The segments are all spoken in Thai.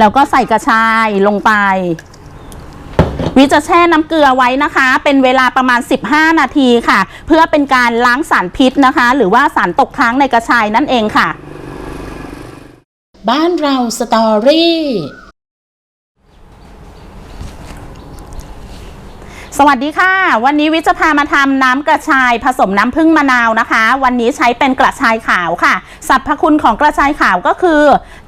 แล้วก็ใส่กระชายลงไป วิจะแช่น้ำเกลือไว้นะคะ เป็นเวลาประมาณ 15 นาทีค่ะ เพื่อเป็นการล้างสารพิษนะคะ หรือว่าสารตกค้างในกระชายนั่นเองค่ะ บ้านเราสตอรี่ สวัสดีค่ะ วันนี้วิจะพามาทำน้ำกระชายผสมน้ำผึ้งมะนาวนะคะ วันนี้ใช้เป็นกระชายขาวค่ะสรรพคุณของกระชายขาวก็คือ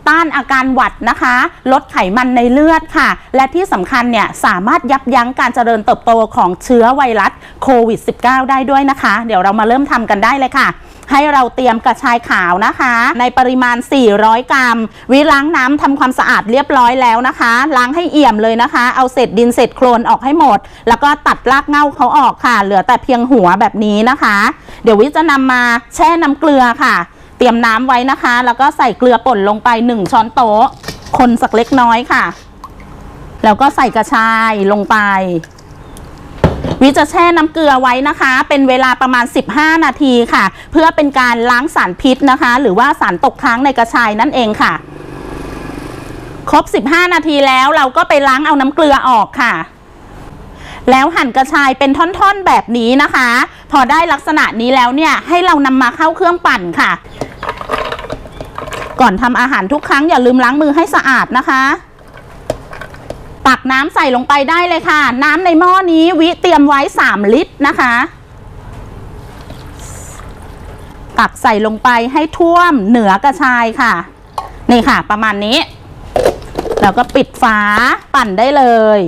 ต้านอาการหวัดนะคะ ลดไขมันในเลือดค่ะ และที่สำคัญเนี่ยสามารถยับยั้งการเจริญเติบโตของเชื้อไวรัสโควิด -19 ได้ด้วยนะคะ เดี๋ยวเรามาเริ่มทำกันได้เลยค่ะ ให้เราเตรียมกระชายขาวนะคะ ในปริมาณ 400 กรัม วิล้างน้ำทำความสะอาดเรียบร้อยแล้วนะคะ ล้างให้เอี่ยมเลยนะคะ เอาเศษดินเศษโคลนออกให้หมด แล้วก็ตัดรากเหง้าเขาออกค่ะ เหลือแต่เพียงหัวแบบนี้นะคะ เดี๋ยววิจะนำมาแช่น้ำเกลือค่ะ เตรียมน้ำไว้นะคะ แล้วก็ใส่เกลือป่นลงไป 1 ช้อนโต๊ะ คนสักเล็กน้อยค่ะ แล้วก็ใส่กระชายลงไป วิจะแช่น้ำเกลือไว้นะคะ เป็นเวลาประมาณ 15 นาทีค่ะ เพื่อเป็นการล้างสารพิษนะคะ หรือว่าสารตกค้างในกระชายนั่นเองค่ะ ครบ 15 นาทีแล้วเราก็ไปล้างเอาน้ำเกลือออกค่ะแล้วหั่นกระชายเป็นท่อนๆแบบนี้นะคะ พอได้ลักษณะนี้แล้วเนี่ยให้เรานำมาเข้าเครื่องปั่นค่ะ ก่อนทำอาหารทุกครั้งอย่าลืมล้างมือให้สะอาดนะคะ ตักน้ำใส่ลงไปได้เลยค่ะ น้ำในหม้อนี้วิเตรียมไว้ 3 ลิตรนะคะ ตักใส่ลงไปให้ท่วมเหนือกระชายค่ะ นี่ค่ะ ประมาณนี้ แล้วก็ปิดฝาปั่นได้เลย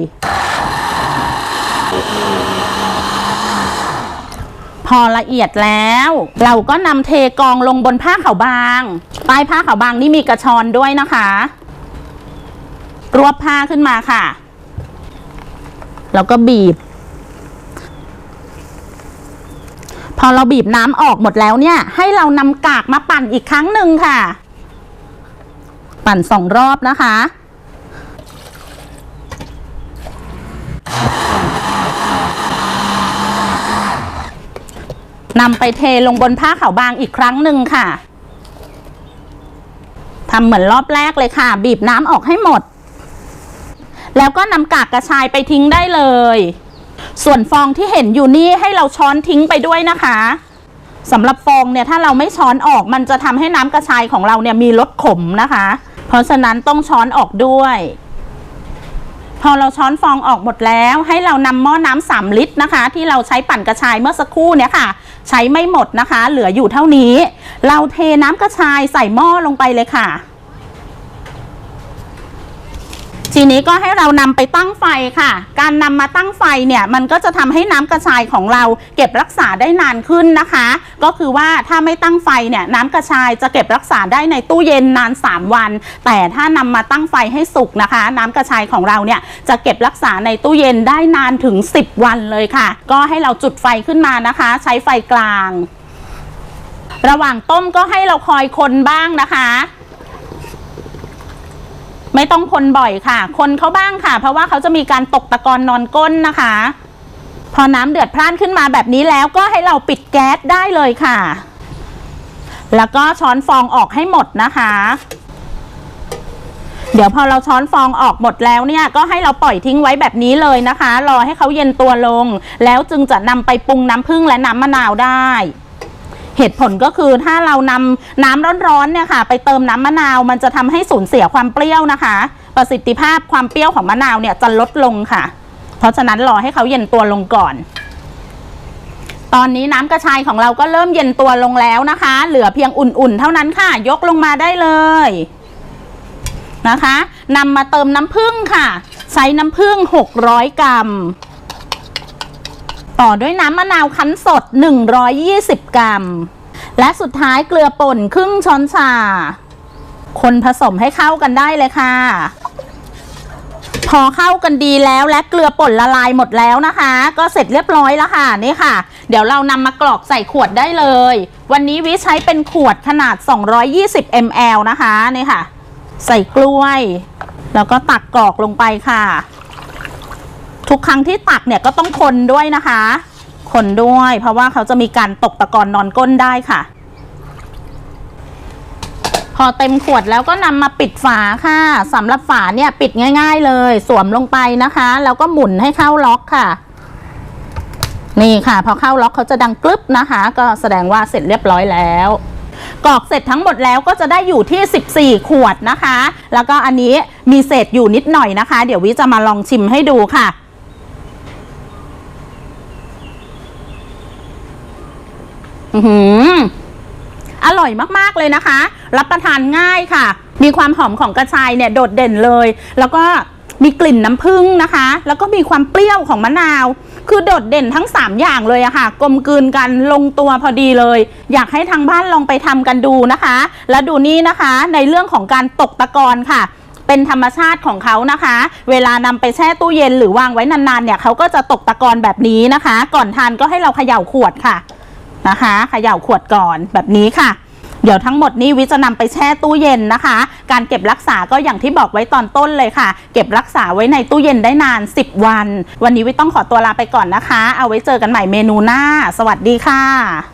พอละเอียดแล้ว เราก็นำเทกองลงบนผ้าขาวบางใต้ผ้าขาวบางนี่มีกระชอนด้วยนะคะ รวบผ้าขึ้นมาค่ะ แล้วก็บีบ พอเราบีบน้ำออกหมดแล้วเนี่ย ให้เรานำกากมาปั่นอีกครั้งหนึ่งค่ะ ปั่นสองรอบนะคะนำไปเทลงบนผ้าขาวบางอีกครั้งหนึ่งค่ะทำเหมือนรอบแรกเลยค่ะ บีบน้ำออกให้หมด แล้วก็นำกากกระชายไปทิ้งได้เลย ส่วนฟองที่เห็นอยู่นี่ให้เราช้อนทิ้งไปด้วยนะคะสำหรับฟองเนี่ยถ้าเราไม่ช้อนออกมันจะทำให้น้ำกระชายของเราเนี่ยมีรสขมนะคะ เพราะฉะนั้นต้องช้อนออกด้วย พอเราช้อนฟองออกหมดแล้วให้เรานำหม้อน้ำสามลิตรนะคะ ที่เราใช้ปั่นกระชายเมื่อสักครู่เนี่ยค่ะ ใช้ไม่หมดนะคะ เหลืออยู่เท่านี้ เราเทน้ำกระชายใส่หม้อลงไปเลยค่ะ ทีนี้ก็ให้เรานำไปตั้งไฟค่ะ การนำมาตั้งไฟเนี่ยมันก็จะทำให้น้ำกระชายของเราเก็บรักษาได้นานขึ้นนะคะ ก็คือว่าถ้าไม่ตั้งไฟเนี่ยน้ำกระชายจะเก็บรักษาได้ในตู้เย็นนาน 3 วัน แต่ถ้านำมาตั้งไฟให้สุกนะคะ น้ำกระชายของเราเนี่ยจะเก็บรักษาในตู้เย็นได้นานถึง 10 วันเลยค่ะ ก็ให้เราจุดไฟขึ้นมานะคะ ใช้ไฟกลาง ระหว่างต้มก็ให้เราคอยคนบ้างนะคะ ไม่ต้องคนบ่อยค่ะ คนเขาบ้างค่ะ เพราะว่าเขาจะมีการตกตะกอนนอนก้นนะคะ พอน้ำเดือดพล่านขึ้นมาแบบนี้แล้วก็ให้เราปิดแก๊สได้เลยค่ะ แล้วก็ช้อนฟองออกให้หมดนะคะ เดี๋ยวพอเราช้อนฟองออกหมดแล้วเนี่ย ก็ให้เราปล่อยทิ้งไว้แบบนี้เลยนะคะ รอให้เขาเย็นตัวลง แล้วจึงจะนำไปปรุงน้ำผึ้งและน้ำมะนาวได้ เหตุผลก็คือถ้าเรานำน้ำร้อนๆเนี่ยค่ะ ไปเติมน้ำมะนาว มันจะทำให้สูญเสียความเปรี้ยวนะคะ ประสิทธิภาพความเปรี้ยวของมะนาวเนี่ยจะลดลงค่ะ เพราะฉะนั้นรอให้เขาเย็นตัวลงก่อน ตอนนี้น้ำกระชายของเราก็เริ่มเย็นตัวลงแล้วนะคะ เหลือเพียงอุ่นๆ เท่านั้นค่ะ ยกลงมาได้เลยนะคะนำมาเติมน้ำผึ้งค่ะ ใช้น้ำผึ้ง600 กรัม ต่อด้วยน้ำมะนาวคั้นสด 120 กรัม และสุดท้ายเกลือป่นครึ่งช้อนชา คนผสมให้เข้ากันได้เลยค่ะ พอเข้ากันดีแล้วและเกลือป่นละลายหมดแล้วนะคะ ก็เสร็จเรียบร้อยแล้วค่ะนี่ค่ะ เดี๋ยวเรานำมากรอกใส่ขวดได้เลย วันนี้วิใช้เป็นขวดขนาด 220 ml นะคะนี่ค่ะ ใส่กล้วย แล้วก็ตักกรอกลงไปค่ะ ทุกครั้งที่ตักเนี่ยก็ต้องคนด้วยนะคะ คนด้วย เพราะว่าเขาจะมีการตกตะกอนนอนก้นได้ค่ะ พอเต็มขวดแล้วก็นำมาปิดฝาค่ะสำหรับฝาเนี่ยปิดง่าย ๆ เลย สวมลงไปนะคะ แล้วก็หมุนให้เข้าล็อกค่ะ นี่ค่ะ พอเข้าล็อกเขาจะดังกรึบนะคะ ก็แสดงว่าเสร็จเรียบร้อยแล้วกรอกเสร็จทั้งหมดแล้วก็จะได้อยู่ที่ 14 ขวดนะคะ แล้วก็อันนี้มีเศษอยู่นิดหน่อยนะคะ เดี๋ยววิจะมาลองชิมให้ดูค่ะ อืออร่อยมากๆเลยนะคะ รับประทานง่ายค่ะ มีความหอมของกระชายเนี่ยโดดเด่นเลย แล้วก็มีกลิ่นน้ำผึ้งนะคะ แล้วก็มีความเปรี้ยวของมะนาว คือโดดเด่นทั้ง 3 อย่างเลยอะค่ะ กลมกลืนกันลงตัวพอดีเลย อยากให้ทางบ้านลองไปทำกันดูนะคะ แล้วดูนี่นะคะในเรื่องของการตกตะกอนค่ะ เป็นธรรมชาติของเขานะคะ เวลานำไปแช่ตู้เย็นหรือวางไว้นานๆเนี่ยเขาก็จะตกตะกอนแบบนี้นะคะ ก่อนทานก็ให้เราเขย่าขวดค่ะ นะคะเขย่าขวดก่อนแบบนี้ค่ะ เดี๋ยวทั้งหมดนี้วิจะนำไปแช่ตู้เย็นนะคะ การเก็บรักษาก็อย่างที่บอกไว้ตอนต้นเลยค่ะ เก็บรักษาไว้ในตู้เย็นได้นาน 10 วัน วันนี้วิต้องขอตัวลาไปก่อนนะคะ เอาไว้เจอกันใหม่เมนูหน้า สวัสดีค่ะ